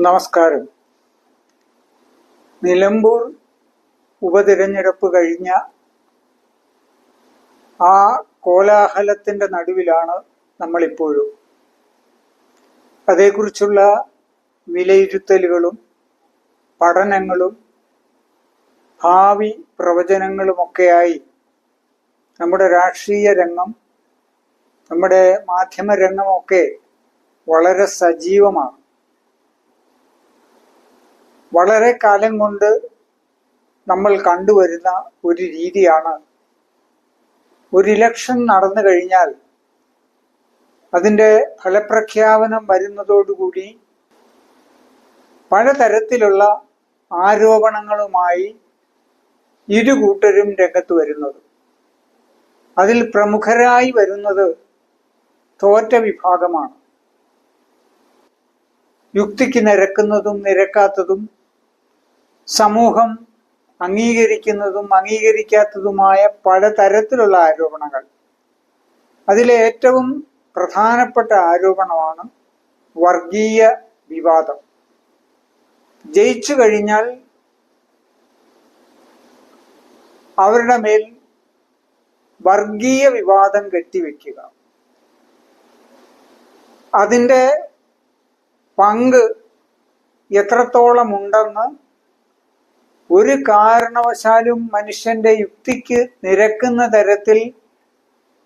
നമസ്കാരം. നിലമ്പൂർ ഉപതിരഞ്ഞെടുപ്പ് കഴിഞ്ഞ ആ കോലാഹലത്തിന്റെ നടുവിലാണ് നമ്മളിപ്പോഴും. അതേക്കുറിച്ചുള്ള വിലയിരുത്തലുകളും പഠനങ്ങളും ഭാവി പ്രവചനങ്ങളുമൊക്കെയായി നമ്മുടെ രാഷ്ട്രീയ രംഗം നമ്മുടെ മാധ്യമ രംഗമൊക്കെ വളരെ സജീവമാണ്. വളരെ കാലം കൊണ്ട് നമ്മൾ കണ്ടുവരുന്ന ഒരു രീതിയാണ്. ഒരു ഇലക്ഷൻ നടന്നു കഴിഞ്ഞാൽ അതിന്റെ ഫലപ്രഖ്യാപനം വരുന്നതോടുകൂടി പലതരത്തിലുള്ള ആരോപണങ്ങളുമായി ഇരു കൂട്ടരും രംഗത്ത് വരുന്നത്. അതിൽ പ്രമുഖരായി വരുന്നത് തോറ്റ വിഭാഗമാണ്. യുക്തിക്ക് നിരക്കുന്നതും നിരക്കാത്തതും സമൂഹം അംഗീകരിക്കുന്നതും അംഗീകരിക്കാത്തതുമായ പലതരത്തിലുള്ള ആരോപണങ്ങൾ. അതിലെ ഏറ്റവും പ്രധാനപ്പെട്ട ആരോപണമാണ് വർഗീയ വിവാദം. ജയിച്ചു കഴിഞ്ഞാൽ അവരുടെ മേൽ വർഗീയ വിവാദം കെട്ടിവെക്കുക. അതിന്റെ പങ്ക് എത്രത്തോളം ഉണ്ടെന്ന് ഒരു കാരണവശാലും മനുഷ്യന്റെ യുക്തിക്ക് നിരക്കുന്ന തരത്തിൽ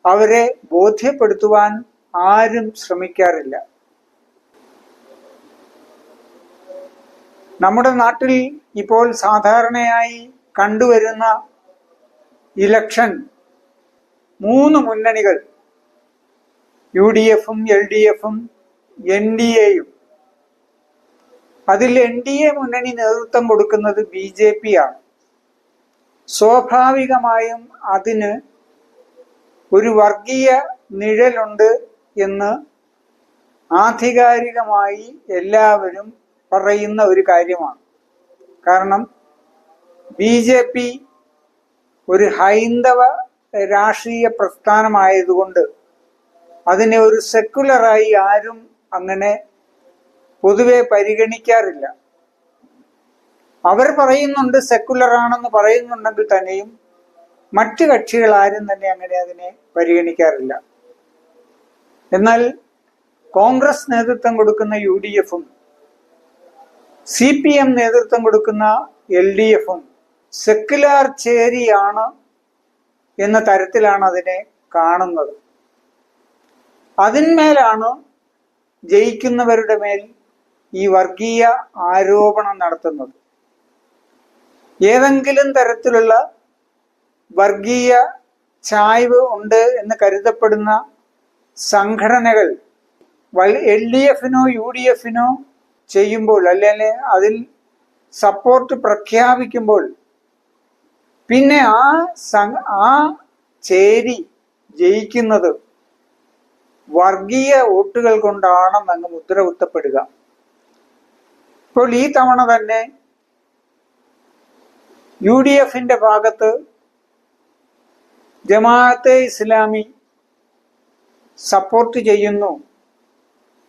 അവരെ ബോധ്യപ്പെടുത്തുവാൻ ആരും ശ്രമിക്കാറില്ല. നമ്മുടെ നാട്ടിൽ ഇപ്പോൾ സാധാരണയായി കണ്ടുവരുന്ന ഇലക്ഷൻ മൂന്ന് മുന്നണികൾ യു ഡി എഫും എൽ ഡി എഫും എൻ ഡി എയും അതിൽ എൻ ഡി എ മുന്നണി നേതൃത്വം കൊടുക്കുന്നത് ബി ജെ പി ആണ്. സ്വാഭാവികമായും അതിന് ഒരു വർഗീയ നിഴലുണ്ട് എന്ന് ആധികാരികമായി എല്ലാവരും പറയുന്ന ഒരു കാര്യമാണ്. കാരണം ബി ജെ പി ഒരു ഹൈന്ദവ രാഷ്ട്രീയ പ്രസ്ഥാനമായതുകൊണ്ട് അതിനെ ഒരു സെക്കുലറായി ആരും അങ്ങനെ പൊതുവെ പരിഗണിക്കാറില്ല. അവർ പറയുന്നുണ്ട് സെക്കുലർ ആണെന്ന് പറയുന്നുണ്ടെങ്കിൽ തന്നെയും മറ്റ് കക്ഷികൾ ആരും തന്നെ അങ്ങനെ അതിനെ പരിഗണിക്കാറില്ല. എന്നാൽ കോൺഗ്രസ് നേതൃത്വം കൊടുക്കുന്ന യു ഡി എഫും സി പി എം നേതൃത്വം കൊടുക്കുന്ന എൽ ഡി എഫും സെക്കുലാർ ചേരിയാണ് എന്ന തരത്തിലാണ് അതിനെ കാണുന്നത്. അതിന്മേലാണ് ജയിക്കുന്നവരുടെ മേൽ ഈ വർഗീയ ആരോപണം നടത്തുന്നത്. ഏതെങ്കിലും തരത്തിലുള്ള വർഗീയ ചായ്വ് ഉണ്ട് എന്ന് കരുതപ്പെടുന്ന സംഘടനകൾ എൽ ഡി എഫിനോ യു ഡി എഫിനോ ചെയ്യുമ്പോൾ അല്ലെങ്കിൽ അതിൽ സപ്പോർട്ട് പ്രഖ്യാപിക്കുമ്പോൾ പിന്നെ ആ ആ ചേരി ജയിക്കുന്നത് വർഗീയ വോട്ടുകൾ കൊണ്ടാണെന്ന് അങ്ങ് മുദ്ര കുത്തപ്പെടുക ഇപ്പോൾ ഈ തവണ തന്നെ യു ഡി എഫിന്റെ ഭാഗത്ത് ജമാഅത്തെ ഇസ്ലാമി സപ്പോർട്ട് ചെയ്യുന്നു.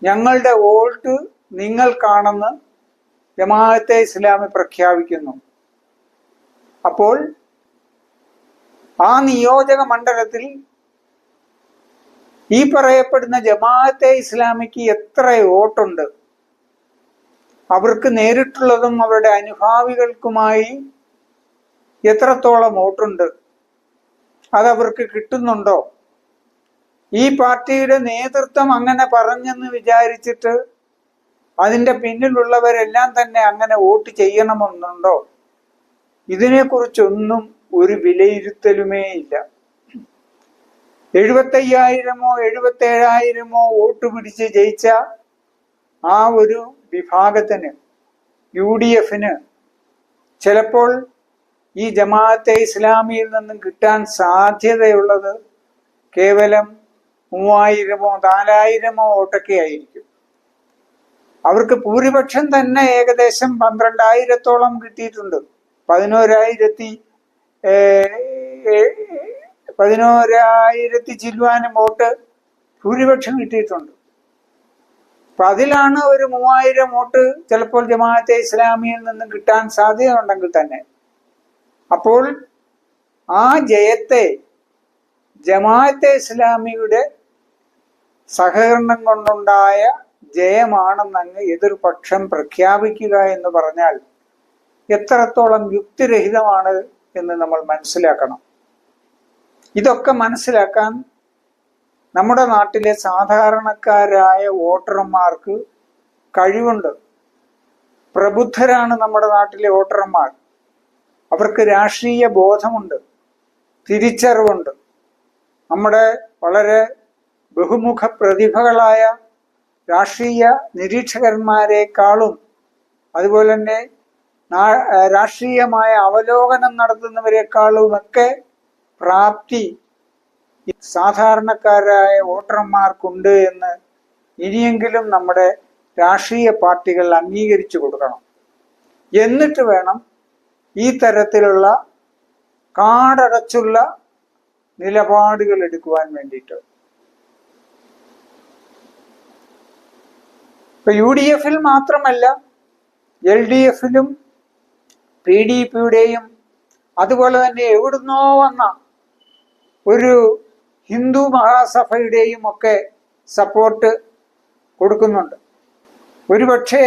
ഞങ്ങളുടെ വോട്ട് നിങ്ങൾക്കാണെന്ന് ജമാഅത്തെ ഇസ്ലാമി പ്രഖ്യാപിക്കുന്നു. അപ്പോൾ ആ നിയോജക മണ്ഡലത്തിൽ ഈ പറയപ്പെടുന്ന ജമാഅത്തെ ഇസ്ലാമിക്ക് എത്ര വോട്ടുണ്ട്? അവർക്ക് നേരിട്ടുള്ളതും അവരുടെ അനുഭാവികൾക്കുമായി എത്രത്തോളം വോട്ടുണ്ട് അതവർക്ക് കിട്ടുന്നുണ്ടോ? ഈ പാർട്ടിയുടെ നേതൃത്വം അങ്ങനെ പറഞ്ഞെന്ന് വിചാരിച്ചിട്ട് അതിന്റെ പിന്നിലുള്ളവരെല്ലാം തന്നെ അങ്ങനെ വോട്ട് ചെയ്യണമെന്നുണ്ടോ? ഇതിനെക്കുറിച്ചൊന്നും ഒരു വിലയിരുത്തലുമേ ഇല്ല. എഴുപത്തയ്യായിരമോ എഴുപത്തേഴായിരമോ വോട്ട് പിടിച്ച് ജയിച്ച ആ ഒരു വിഭാഗത്തിന് യു ഡി എഫിന് ചിലപ്പോൾ ഈ ജമാഅത്തെ ഇസ്ലാമിയിൽ നിന്നും കിട്ടാൻ സാധ്യതയുള്ളത് കേവലം മൂവായിരമോ നാലായിരമോ വോട്ടൊക്കെ ആയിരിക്കും. അവർക്ക് ഭൂരിപക്ഷം തന്നെ ഏകദേശം പന്ത്രണ്ടായിരത്തോളം കിട്ടിയിട്ടുണ്ട്. പതിനോരായിരത്തി പതിനോരായിരത്തി ചില്ലുവാനും വോട്ട് ഭൂരിപക്ഷം കിട്ടിയിട്ടുണ്ട്. അപ്പൊ അതിലാണ് ഒരു മൂവായിരം വോട്ട് ചിലപ്പോൾ ജമാഅത്തെ ഇസ്ലാമിയിൽ നിന്നും കിട്ടാൻ സാധ്യതയുണ്ടെങ്കിൽ തന്നെ. അപ്പോൾ ആ ജയത്തെ ജമാഅത്തെ ഇസ്ലാമിയുടെ സഹകരണം കൊണ്ടുണ്ടായ ജയമാണെന്നങ്ങ് എതിർപക്ഷം പ്രഖ്യാപിക്കുക എന്ന് പറഞ്ഞാൽ എത്രത്തോളം യുക്തിരഹിതമാണ് എന്ന് നമ്മൾ മനസ്സിലാക്കണം. ഇതൊക്കെ മനസ്സിലാക്കാൻ നമ്മുടെ നാട്ടിലെ സാധാരണക്കാരായ വോട്ടർമാർക്ക് കഴിവുണ്ട്. പ്രബുദ്ധരാണ് നമ്മുടെ നാട്ടിലെ വോട്ടർമാർ. അവർക്ക് രാഷ്ട്രീയ ബോധമുണ്ട് തിരിച്ചറിവുണ്ട്. നമ്മുടെ വളരെ ബഹുമുഖ പ്രതിഭകളായ രാഷ്ട്രീയ നിരീക്ഷകന്മാരെക്കാളും അതുപോലെ തന്നെ രാഷ്ട്രീയമായ അവലോകനം നടത്തുന്നവരെക്കാളുമൊക്കെ പ്രാപ്തി സാധാരണക്കാരായ വോട്ടർമാർക്കുണ്ട് എന്ന് ഇനിയെങ്കിലും നമ്മുടെ രാഷ്ട്രീയ പാർട്ടികൾ അംഗീകരിച്ചു കൊടുക്കണം. എന്നിട്ട് വേണം ഈ തരത്തിലുള്ള കാടടച്ചുള്ള നിലപാടുകൾ എടുക്കുവാൻ വേണ്ടിയിട്ട്. ഇപ്പൊ യു ഡി എഫിൽ മാത്രമല്ല എൽ ഡി എഫിലും പി ഡി പിയുടെയും അതുപോലെ തന്നെ എവിടുന്നോ വന്ന ഒരു ഹിന്ദു മഹാസഭയുടെയും ഒക്കെ സപ്പോർട്ട് കൊടുക്കുന്നുണ്ട്. ഒരുപക്ഷെ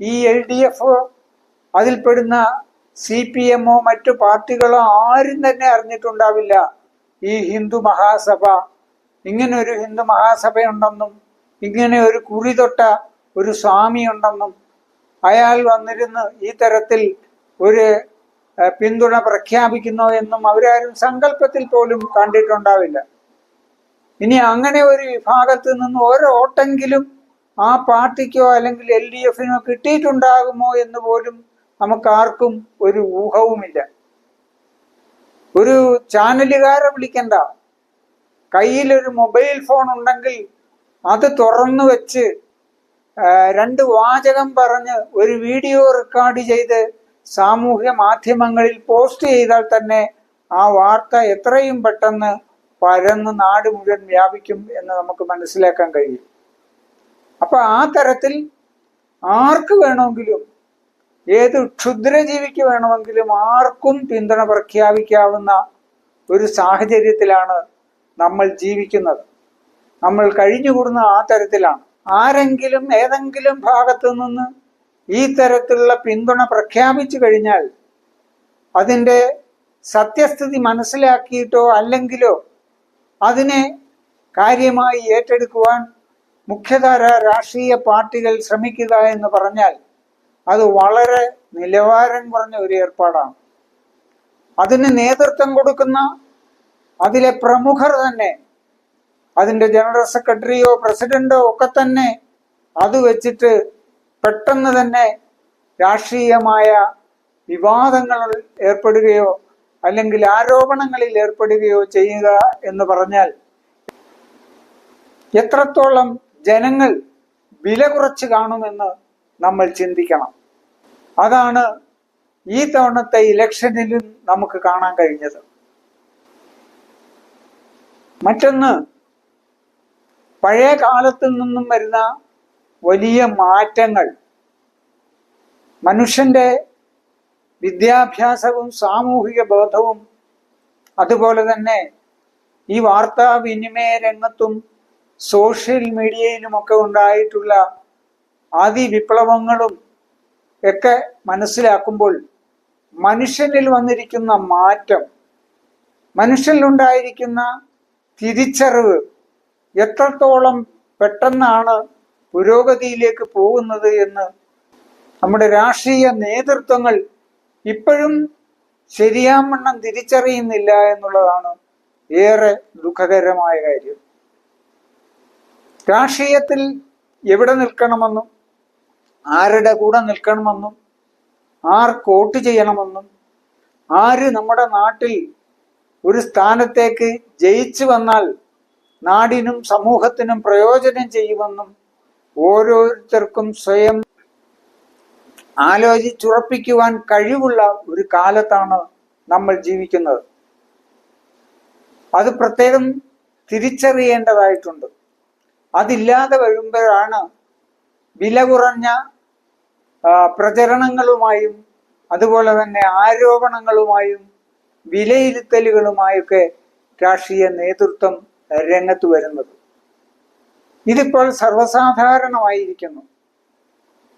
ഈ എൽ ഡി എഫ് അതിൽപ്പെടുന്ന സി പി എമ്മോ മറ്റു പാർട്ടികളോ ആരും തന്നെ അറിഞ്ഞിട്ടുണ്ടാവില്ല. ഈ ഹിന്ദു മഹാസഭ ഇങ്ങനെ ഒരു ഹിന്ദു മഹാസഭയുണ്ടെന്നും ഇങ്ങനെ ഒരു കുറി തൊട്ട ഒരു സ്വാമിയുണ്ടെന്നും അയാൾ വന്നിരുന്ന് ഈ തരത്തിൽ ഒരു പിന്തുണ പ്രഖ്യാപിക്കുന്നു എന്നും അവരാരും സങ്കല്പത്തിൽ പോലും കണ്ടിട്ടുണ്ടാവില്ല. ഇനി അങ്ങനെ ഒരു വിഭാഗത്തിൽ നിന്ന് ഓരോ ഓട്ടെങ്കിലും ആ പാർട്ടിക്കോ അല്ലെങ്കിൽ എൽ ഡി എഫിനോ കിട്ടിയിട്ടുണ്ടാകുമോ എന്ന് പോലും നമുക്ക് ആർക്കും ഒരു ഊഹവുമില്ല. ഒരു ചാനലുകാരെ വിളിക്കണ്ട. കയ്യിലൊരു മൊബൈൽ ഫോൺ ഉണ്ടെങ്കിൽ അത് തുറന്നു വെച്ച് രണ്ട് വാചകം പറഞ്ഞ് ഒരു വീഡിയോ റെക്കോർഡ് ചെയ്ത് സാമൂഹ്യ മാധ്യമങ്ങളിൽ പോസ്റ്റ് ചെയ്താൽ തന്നെ ആ വാർത്ത എത്രയും പെട്ടെന്ന് പരന്ന് നാട് മുഴുവൻ വ്യാപിക്കും എന്ന് നമുക്ക് മനസ്സിലാക്കാൻ കഴിയും. അപ്പൊ ആ തരത്തിൽ ആർക്ക് വേണമെങ്കിലും ഏത് ക്ഷുദ്രജീവിക്ക് വേണമെങ്കിലും ആർക്കും പിന്തുണ പ്രഖ്യാപിക്കാവുന്ന ഒരു സാഹചര്യത്തിലാണ് നമ്മൾ ജീവിക്കുന്നത്. നമ്മൾ കഴിഞ്ഞുകൂടുന്ന ആ തരത്തിലാണ്. ആരെങ്കിലും ഏതെങ്കിലും ഭാഗത്തു നിന്ന് ഈ തരത്തിലുള്ള പിന്തുണ പ്രഖ്യാപിച്ചു കഴിഞ്ഞാൽ അതിന്റെ സത്യസ്ഥിതി മനസ്സിലാക്കിയിട്ടോ അല്ലെങ്കിലോ അതിനെ കാര്യമായി ഏറ്റെടുക്കുവാൻ മുഖ്യധാര രാഷ്ട്രീയ പാർട്ടികൾ ശ്രമിക്കുക എന്ന് പറഞ്ഞാൽ അത് വളരെ നിലവാരം കുറഞ്ഞ ഒരു ഏർപ്പാടാണ്. അതിന് നേതൃത്വം കൊടുക്കുന്ന അതിലെ പ്രമുഖർ തന്നെ അതിന്റെ ജനറൽ സെക്രട്ടറിയോ പ്രസിഡന്റോ ഒക്കെ തന്നെ അത് വെച്ചിട്ട് പെട്ടെന്ന് തന്നെ രാഷ്ട്രീയമായ വിവാദങ്ങളിൽ ഏർപ്പെടുകയോ അല്ലെങ്കിൽ ആരോപണങ്ങളിൽ ഏർപ്പെടുകയോ ചെയ്യുക എന്ന് പറഞ്ഞാൽ എത്രത്തോളം ജനങ്ങൾ വില കുറച്ച് കാണുമെന്ന് നമ്മൾ ചിന്തിക്കണം. അതാണ് ഈ തവണത്തെ ഇലക്ഷനിലും നമുക്ക് കാണാൻ കഴിഞ്ഞത്. മറ്റൊന്ന് പഴയ കാലത്തിൽ നിന്നും വരുന്ന വലിയ മാറ്റങ്ങൾ. മനുഷ്യന്റെ വിദ്യാഭ്യാസവും സാമൂഹിക ബോധവും അതുപോലെ തന്നെ ഈ വാർത്താവിനിമയ രംഗത്തും സോഷ്യൽ മീഡിയയിലുമൊക്കെ ഉണ്ടായിട്ടുള്ള അതിവിപ്ലവങ്ങളും ഒക്കെ മനസ്സിലാക്കുമ്പോൾ മനുഷ്യനിൽ വന്നിരിക്കുന്ന മാറ്റം മനുഷ്യനിലുണ്ടായിരിക്കുന്ന തിരിച്ചറിവ് എത്രത്തോളം പെട്ടെന്നാണ് പുരോഗതിയിലേക്ക് പോകുന്നത് എന്ന് നമ്മുടെ രാഷ്ട്രീയ നേതൃത്വങ്ങൾ ഇപ്പോഴും ശരിയാമണ്ണം തിരിച്ചറിയുന്നില്ല എന്നുള്ളതാണ് ഏറെ ദുഃഖകരമായ കാര്യം. രാഷ്ട്രീയത്തിൽ എവിടെ നിൽക്കണമെന്നും ആരുടെ കൂടെ നിൽക്കണമെന്നും ആർ വോട്ട് ചെയ്യണമെന്നും ആര് നമ്മുടെ നാട്ടിൽ ഒരു സ്ഥാനത്തേക്ക് ജയിച്ചു വന്നാൽ നാടിനും സമൂഹത്തിനും പ്രയോജനം ചെയ്യുമെന്നും ഓരോരുത്തർക്കും സ്വയം ആലോചിച്ചുറപ്പിക്കുവാൻ കഴിവുള്ള ഒരു കാലത്താണ് നമ്മൾ ജീവിക്കുന്നത്. അത് പ്രത്യേകം തിരിച്ചറിയേണ്ടതായിട്ടുണ്ട്. അതില്ലാതെ വരുമ്പോഴാണ് വില കുറഞ്ഞ പ്രചരണങ്ങളുമായും അതുപോലെ തന്നെ ആരോപണങ്ങളുമായും വിലയിരുത്തലുകളുമായൊക്കെ രാഷ്ട്രീയ നേതൃത്വം രംഗത്ത് വരുന്നത്. ഇതിപ്പോൾ സർവസാധാരണമായിരിക്കുന്നു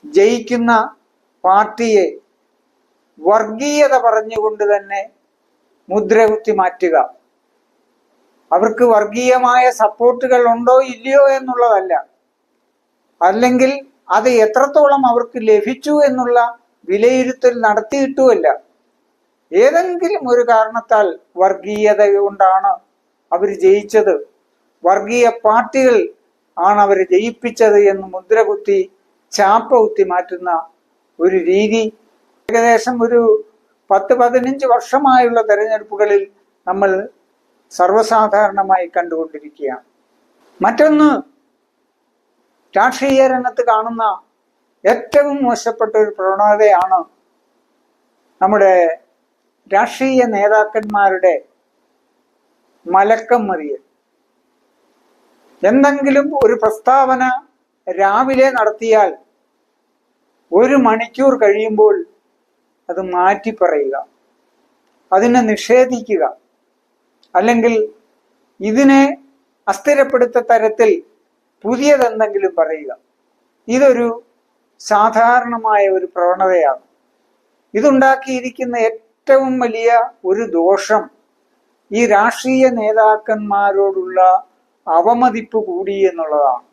ജയിക്കുന്ന പാർട്ടിയെ വർഗീയത പറഞ്ഞുകൊണ്ട് തന്നെ മുദ്രകുത്തി മാറ്റുക. അവർക്ക് വർഗീയമായ സപ്പോർട്ടുകൾ ഉണ്ടോ ഇല്ലയോ എന്നുള്ളതല്ല. അല്ലെങ്കിൽ അത് എത്രത്തോളം അവർക്ക് ലഭിച്ചു എന്നുള്ള വിലയിരുത്തൽ നടത്തിയിട്ടുമല്ല. ഏതെങ്കിലും ഒരു കാരണത്താൽ വർഗീയത കൊണ്ടാണ് അവർ ജയിച്ചത്. വർഗീയ പാർട്ടികൾ ആണ് അവരെ ജയിപ്പിച്ചത് എന്ന് മുദ്രകുത്തി ചാപ്പ കുത്തി മാറ്റുന്ന ഒരു രീതി. ഏകദേശം ഒരു പത്ത് പതിനഞ്ച് വർഷമായുള്ള തെരഞ്ഞെടുപ്പുകളിൽ നമ്മൾ സർവസാധാരണമായി കണ്ടുകൊണ്ടിരിക്കുകയാണ്. മറ്റൊന്ന് രാഷ്ട്രീയ രംഗത്ത് കാണുന്ന ഏറ്റവും മോശപ്പെട്ട ഒരു പ്രവണതയാണ് നമ്മുടെ രാഷ്ട്രീയ നേതാക്കന്മാരുടെ മലക്കം മറിയൽ. എന്തെങ്കിലും ഒരു പ്രസ്താവന രാവിലെ നടത്തിയാൽ ഒരു മണിക്കൂർ കഴിയുമ്പോൾ അത് മാറ്റി പറയുക അതിനെ നിഷേധിക്കുക. അല്ലെങ്കിൽ ഇതിനെ അസ്ഥിരപ്പെടുത്ത തരത്തിൽ പുതിയതെന്തെങ്കിലും പറയുക. ഇതൊരു സാധാരണമായ ഒരു പ്രവണതയാണ്. ഇതുണ്ടാക്കിയിരിക്കുന്ന ഏറ്റവും വലിയ ഒരു ദോഷം ഈ രാഷ്ട്രീയ നേതാക്കന്മാരോടുള്ള അവമതിപ്പ് കൂടി എന്നുള്ളതാണ്.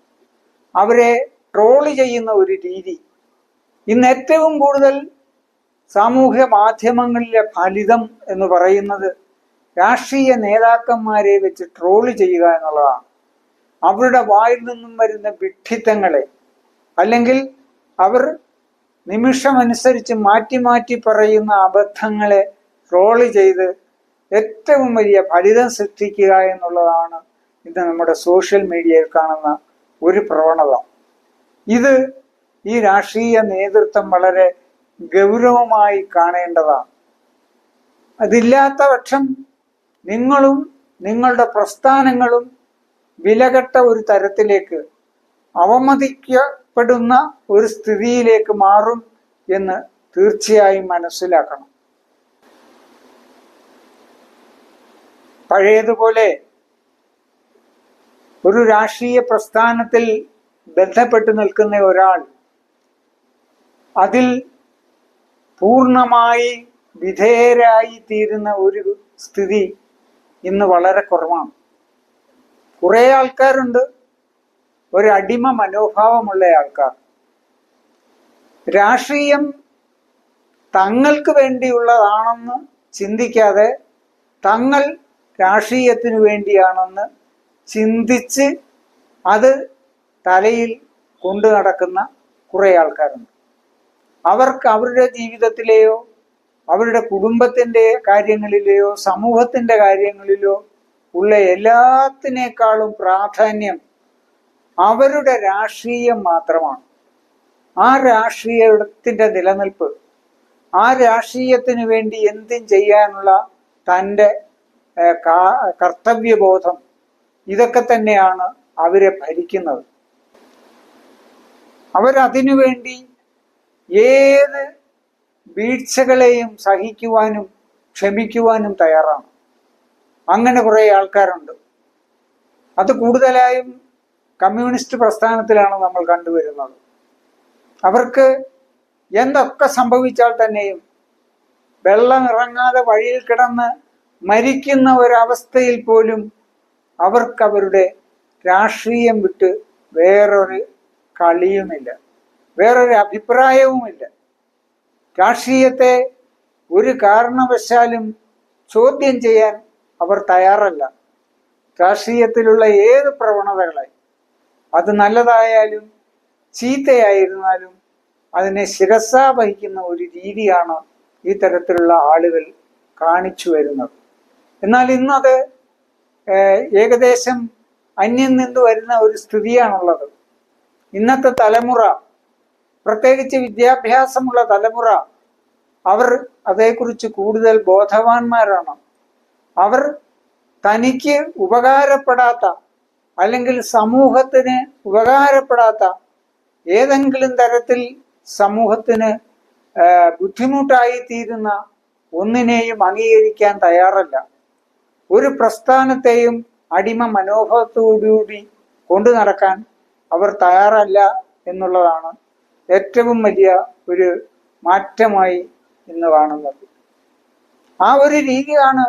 അവരെ ട്രോൾ ചെയ്യുന്ന ഒരു രീതി. ഇന്ന് ഏറ്റവും കൂടുതൽ സാമൂഹ്യ മാധ്യമങ്ങളിലെ ഫലിതം എന്ന് പറയുന്നത് രാഷ്ട്രീയ നേതാക്കന്മാരെ വെച്ച് ട്രോൾ ചെയ്യുക എന്നുള്ളതാണ്. അവരുടെ വായിൽ നിന്നും വരുന്ന വിഡ്ഢിത്തങ്ങളെ അല്ലെങ്കിൽ അവർ നിമിഷമനുസരിച്ച് മാറ്റി മാറ്റി പറയുന്ന അബദ്ധങ്ങളെ ട്രോൾ ചെയ്ത് ഏറ്റവും വലിയ ഫലിതം സൃഷ്ടിക്കുക എന്നുള്ളതാണ് ഇന്ന് നമ്മുടെ സോഷ്യൽ മീഡിയയിൽ കാണുന്ന ഒരു പ്രവണത. ഇത് ഈ രാഷ്ട്രീയ നേതൃത്വം വളരെ ഗൗരവമായി കാണേണ്ടതാണ്. അതില്ലാത്ത പക്ഷം നിങ്ങളും നിങ്ങളുടെ പ്രസ്ഥാനങ്ങളും വിലകെട്ട ഒരു തരത്തിലേക്ക് അവമതിക്കപ്പെടുന്ന ഒരു സ്ഥിതിയിലേക്ക് മാറും എന്ന് തീർച്ചയായും മനസ്സിലാക്കണം. പഴയതുപോലെ ഒരു രാഷ്ട്രീയ പ്രസ്ഥാനത്തിൽ ബന്ധപ്പെട്ടു നിൽക്കുന്ന ഒരാൾ അതിൽ പൂർണമായി വിധേയരായി തീരുന്ന ഒരു സ്ഥിതി ഇന്ന് വളരെ കുറവാണ്. കുറെ ആൾക്കാരുണ്ട്. ഒരു അടിമ മനോഭാവമുള്ള ആൾക്കാർ. രാഷ്ട്രീയം തങ്ങൾക്ക് വേണ്ടിയുള്ളതാണെന്ന് ചിന്തിക്കാതെ തങ്ങൾ രാഷ്ട്രീയത്തിനു വേണ്ടിയാണെന്ന് ചിന്തിച്ച് അത് തലയിൽ കൊണ്ടു നടക്കുന്ന കുറെ ആൾക്കാരുണ്ട്. അവർക്ക് അവരുടെ ജീവിതത്തിലെയോ അവരുടെ കുടുംബത്തിന്റെ കാര്യങ്ങളിലെയോ സമൂഹത്തിന്റെ കാര്യങ്ങളിലോ ഉള്ള എല്ലാത്തിനേക്കാളും പ്രാധാന്യം അവരുടെ രാഷ്ട്രീയം മാത്രമാണ്. ആ രാഷ്ട്രീയത്തിന്റെ നിലനിൽപ്പ് ആ രാഷ്ട്രീയത്തിന് വേണ്ടി എന്തും ചെയ്യാനുള്ള തന്റെ കർത്തവ്യബോധം ഇതൊക്കെ തന്നെയാണ് അവരെ ഭരിക്കുന്നത്. അവരതിനു വേണ്ടി ഏത് വീഴ്ചകളെയും സഹിക്കുവാനും ക്ഷമിക്കുവാനും തയ്യാറാണ്. അങ്ങനെ കുറെ ആൾക്കാരുണ്ട്. അത് കൂടുതലായും കമ്മ്യൂണിസ്റ്റ് പ്രസ്ഥാനത്തിലാണ് നമ്മൾ കണ്ടുവരുന്നത്. അവർക്ക് എന്തൊക്കെ സംഭവിച്ചാൽ തന്നെയും വെള്ളം ഇറങ്ങാതെ വഴിയിൽ കിടന്ന് മരിക്കുന്ന ഒരവസ്ഥയിൽ പോലും അവർക്ക് അവരുടെ രാഷ്ട്രീയം വിട്ട് വേറൊരു കളിയുമില്ല വേറൊരു അഭിപ്രായവുമില്ല. രാഷ്ട്രീയത്തെ ഒരു കാരണവശാലും ചോദ്യം ചെയ്യാൻ അവർ തയ്യാറല്ല. രാഷ്ട്രീയത്തിലുള്ള ഏത് പ്രവണതകളെ? അത് നല്ലതായാലും ചീത്തയായിരുന്നാലും അതിനെ ശിരസാ വഹിക്കുന്ന ഒരു രീതിയാണ് ഈ തരത്തിലുള്ള ആളുകൾ കാണിച്ചു വരുന്നത്. എന്നാൽ ഇന്നത് ഏകദേശം അന്യം നിന്ന് വരുന്ന ഒരു സ്ഥിതിയാണുള്ളത്. ഇന്നത്തെ തലമുറ പ്രത്യേകിച്ച് വിദ്യാഭ്യാസമുള്ള തലമുറ അവർ അതേക്കുറിച്ച് കൂടുതൽ ബോധവാന്മാരാണ്. അവർ തനിക്ക് ഉപകാരപ്പെടാത്ത അല്ലെങ്കിൽ സമൂഹത്തിന് ഉപകാരപ്പെടാത്ത ഏതെങ്കിലും തരത്തിൽ സമൂഹത്തിന് ബുദ്ധിമുട്ടായി തീരുന്ന ഒന്നിനെയും അംഗീകരിക്കാൻ തയ്യാറല്ല. ഒരു പ്രസ്ഥാനത്തെയും അടിമ മനോഭാവത്തോടുകൂടി കൊണ്ടു നടക്കാൻ അവർ തയ്യാറല്ല എന്നുള്ളതാണ് ഏറ്റവും വലിയ ഒരു മാറ്റമായി ഇന്ന് കാണുന്നത്. ആ ഒരു രീതിയാണ്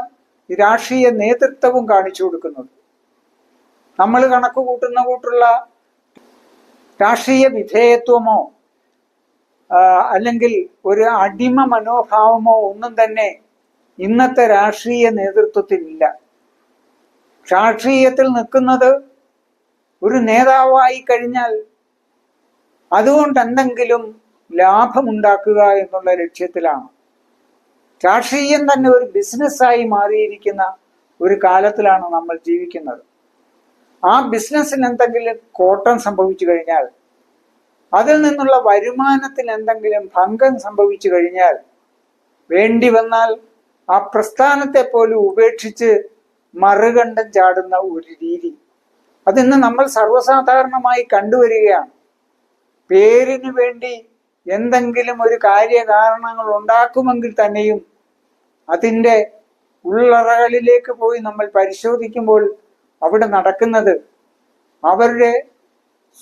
രാഷ്ട്രീയ നേതൃത്വവും കാണിച്ചു കൊടുക്കുന്നത്. നമ്മൾ കണക്ക് കൂട്ടുന്ന കൂട്ടുള്ള രാഷ്ട്രീയ വിധേയത്വമോ അല്ലെങ്കിൽ ഒരു അടിമ മനോഭാവമോ ഒന്നും തന്നെ ഇന്നത്തെ രാഷ്ട്രീയ നേതൃത്വത്തിലില്ല. രാഷ്ട്രീയത്തിൽ നിൽക്കുന്നത് ഒരു നേതാവായി കഴിഞ്ഞാൽ അതുകൊണ്ട് എന്തെങ്കിലും ലാഭമുണ്ടാക്കുക എന്നുള്ള ലക്ഷ്യത്തിലാണ്. രാഷ്ട്രീയം തന്നെ ഒരു ബിസിനസ്സായി മാറിയിരിക്കുന്ന ഒരു കാലത്തിലാണ് നമ്മൾ ജീവിക്കുന്നത്. ആ ബിസിനസ്സിന് എന്തെങ്കിലും കോട്ടം സംഭവിച്ചു കഴിഞ്ഞാൽ അതിൽ നിന്നുള്ള വരുമാനത്തിന് എന്തെങ്കിലും ഭംഗം സംഭവിച്ചു കഴിഞ്ഞാൽ വേണ്ടി വന്നാൽ ആ പ്രസ്ഥാനത്തെ പോലും ഉപേക്ഷിച്ച് മറുകണ്ഠം ചാടുന്ന ഒരു രീതി. അതിന്ന് നമ്മൾ സർവസാധാരണമായി കണ്ടുവരികയാണ്. പേരിന് വേണ്ടി എന്തെങ്കിലും ഒരു കാര്യകാരണങ്ങൾ ഉണ്ടാക്കുമെങ്കിൽ തന്നെയും അതിന്റെ ഉള്ളറകളിലേക്ക് പോയി നമ്മൾ പരിശോധിക്കുമ്പോൾ അവിടെ നടക്കുന്നത് അവരുടെ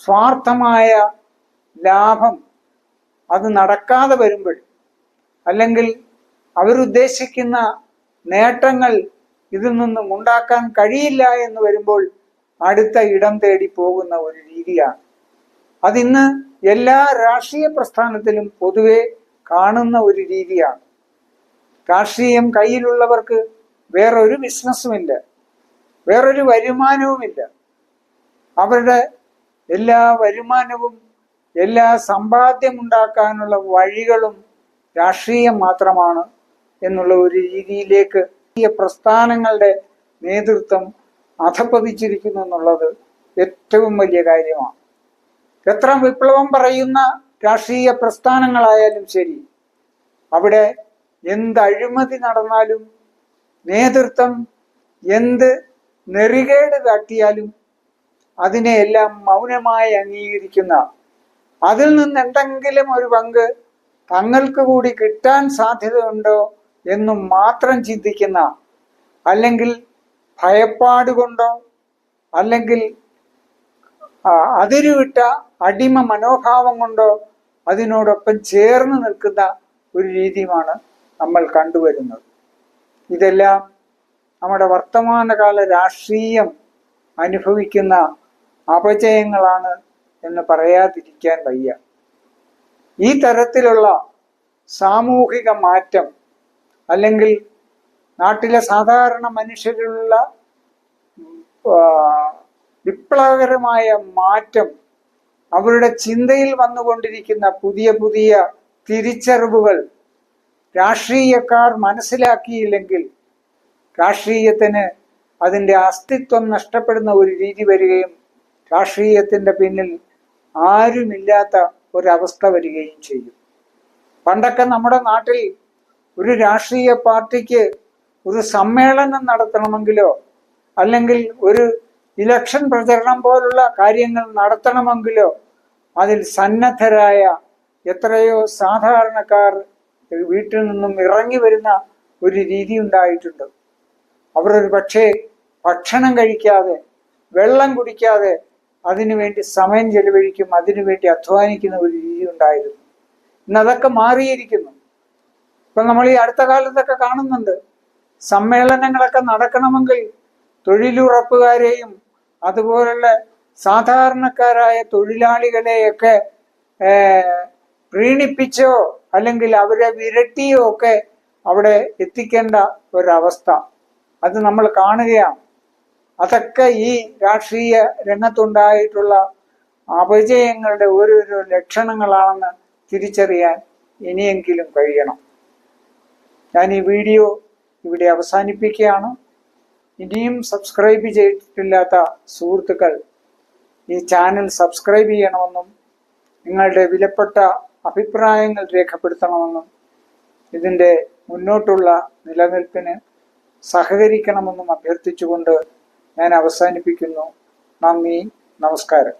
സ്വാർത്ഥമായ ലാഭം അത് നടക്കാതെ വരുമ്പോൾ അല്ലെങ്കിൽ അവരുദ്ദേശിക്കുന്ന നേട്ടങ്ങൾ ഇതിൽ നിന്നും ഉണ്ടാക്കാൻ കഴിയില്ല എന്ന് വരുമ്പോൾ അടുത്ത ഇടം തേടി പോകുന്ന ഒരു രീതിയാണ്. അതിന്ന് എല്ലാ രാഷ്ട്രീയ പ്രസ്ഥാനത്തിലും പൊതുവെ കാണുന്ന ഒരു രീതിയാണ്. രാഷ്ട്രീയം കയ്യിലുള്ളവർക്ക് വേറൊരു ബിസിനസ്സുമില്ല. വേറൊരു വരുമാനവുമില്ല. അവരുടെ എല്ലാ വരുമാനവും എല്ലാ സമ്പാദ്യമുണ്ടാക്കാനുള്ള വഴികളും രാഷ്ട്രീയം മാത്രമാണ്. എന്നുള്ള ഒരു രീതിയിലേക്ക് ഈ പ്രസ്ഥാനങ്ങളുടെ നേതൃത്വം അധപ്പതിച്ചിരിക്കുന്നു എന്നുള്ളത് ഏറ്റവും വലിയ കാര്യമാണ്. എത്ര വിപ്ലവം പറയുന്ന രാഷ്ട്രീയ പ്രസ്ഥാനങ്ങളായാലും ശരി അവിടെ എന്ത് അഴിമതി നടന്നാലും നേതൃത്വം എന്ത് നെറികേട് കാട്ടിയാലും അതിനെയെല്ലാം മൗനമായി അംഗീകരിക്കുന്ന അതിൽ നിന്ന് എന്തെങ്കിലും ഒരു പങ്ക് തങ്ങൾക്ക് കൂടി കിട്ടാൻ സാധ്യതയുണ്ടോ എന്നും മാത്രം ചിന്തിക്കുന്ന അല്ലെങ്കിൽ ഭയപ്പാട് കൊണ്ടോ അല്ലെങ്കിൽ അതിരുവിട്ട അടിമ മനോഭാവം കൊണ്ടോ അതിനോടൊപ്പം ചേർന്ന് നിൽക്കുന്ന ഒരു രീതിയുമാണ് നമ്മൾ കണ്ടുവരുന്നത്. ഇതെല്ലാം നമ്മുടെ വർത്തമാനകാല രാഷ്ട്രീയം അനുഭവിക്കുന്ന അപജയങ്ങളാണ് എന്ന് പറയാതിരിക്കാൻ വയ്യ. ഈ തരത്തിലുള്ള സാമൂഹിക മാറ്റം അല്ലെങ്കിൽ നാട്ടിലെ സാധാരണ മനുഷ്യരിലുള്ള വിപ്ലവകരമായ മാറ്റം അവരുടെ ചിന്തയിൽ വന്നുകൊണ്ടിരിക്കുന്ന പുതിയ പുതിയ തിരിച്ചറിവുകൾ രാഷ്ട്രീയക്കാർ മനസ്സിലാക്കിയില്ലെങ്കിൽ രാഷ്ട്രീയത്തിന് അതിന്റെ അസ്തിത്വം നഷ്ടപ്പെടുന്ന ഒരു രീതി വരികയും രാഷ്ട്രീയത്തിന്റെ പിന്നിൽ ആരുമില്ലാത്ത ഒരവസ്ഥ വരികയും ചെയ്യും. പണ്ടൊക്കെ നമ്മുടെ നാട്ടിൽ ഒരു രാഷ്ട്രീയ പാർട്ടിക്ക് ഒരു സമ്മേളനം നടത്തണമെങ്കിലോ അല്ലെങ്കിൽ ഒരു ഇലക്ഷൻ പ്രചരണം പോലുള്ള കാര്യങ്ങൾ നടത്തണമെങ്കിലോ അതിൽ സന്നദ്ധരായ എത്രയോ സാധാരണക്കാർ വീട്ടിൽ നിന്നും ഇറങ്ങി വരുന്ന ഒരു രീതി ഉണ്ടായിട്ടുണ്ട്. അവർ ഒരു പക്ഷേ ഭക്ഷണം കഴിക്കാതെ വെള്ളം കുടിക്കാതെ അതിനുവേണ്ടി സമയം ചെലവഴിക്കും അതിനുവേണ്ടി അധ്വാനിക്കുന്ന ഒരു രീതി ഉണ്ടായിരുന്നു. ഇന്ന് അതൊക്കെ മാറിയിരിക്കുന്നു. ഇപ്പൊ നമ്മൾ ഈ അടുത്ത കാലത്തൊക്കെ കാണുന്നുണ്ട്. സമ്മേളനങ്ങളൊക്കെ നടക്കണമെങ്കിൽ തൊഴിലുറപ്പുകാരെയും അതുപോലുള്ള സാധാരണക്കാരായ തൊഴിലാളികളെയൊക്കെ പ്രീണിപ്പിച്ചോ അല്ലെങ്കിൽ അവരെ വിരട്ടിയോ ഒക്കെ അവിടെ എത്തിക്കേണ്ട ഒരവസ്ഥ. അത് നമ്മൾ കാണുകയാണ്. അതൊക്കെ ഈ രാഷ്ട്രീയ രംഗത്തുണ്ടായിട്ടുള്ള അപജയങ്ങളുടെ ഓരോരോ ലക്ഷണങ്ങളാണെന്ന് തിരിച്ചറിയാൻ ഇനിയെങ്കിലും കഴിയണം. ഞാൻ ഈ വീഡിയോ ഇവിടെ അവസാനിപ്പിക്കുകയാണ്. ഇനിയും സബ്സ്ക്രൈബ് ചെയ്തിട്ടില്ലാത്ത സുഹൃത്തുക്കൾ ഈ ചാനൽ സബ്സ്ക്രൈബ് ചെയ്യണമെന്നും നിങ്ങളുടെ വിലപ്പെട്ട അഭിപ്രായങ്ങൾ രേഖപ്പെടുത്തണമെന്നും ഇതിന്റെ മുന്നോട്ടുള്ള നിലനിൽപ്പിന് സഹകരിക്കണമെന്നും അഭ്യർത്ഥിച്ചുകൊണ്ട് ഞാൻ അവസാനിപ്പിക്കുന്നു. നന്ദി നമസ്കാരം.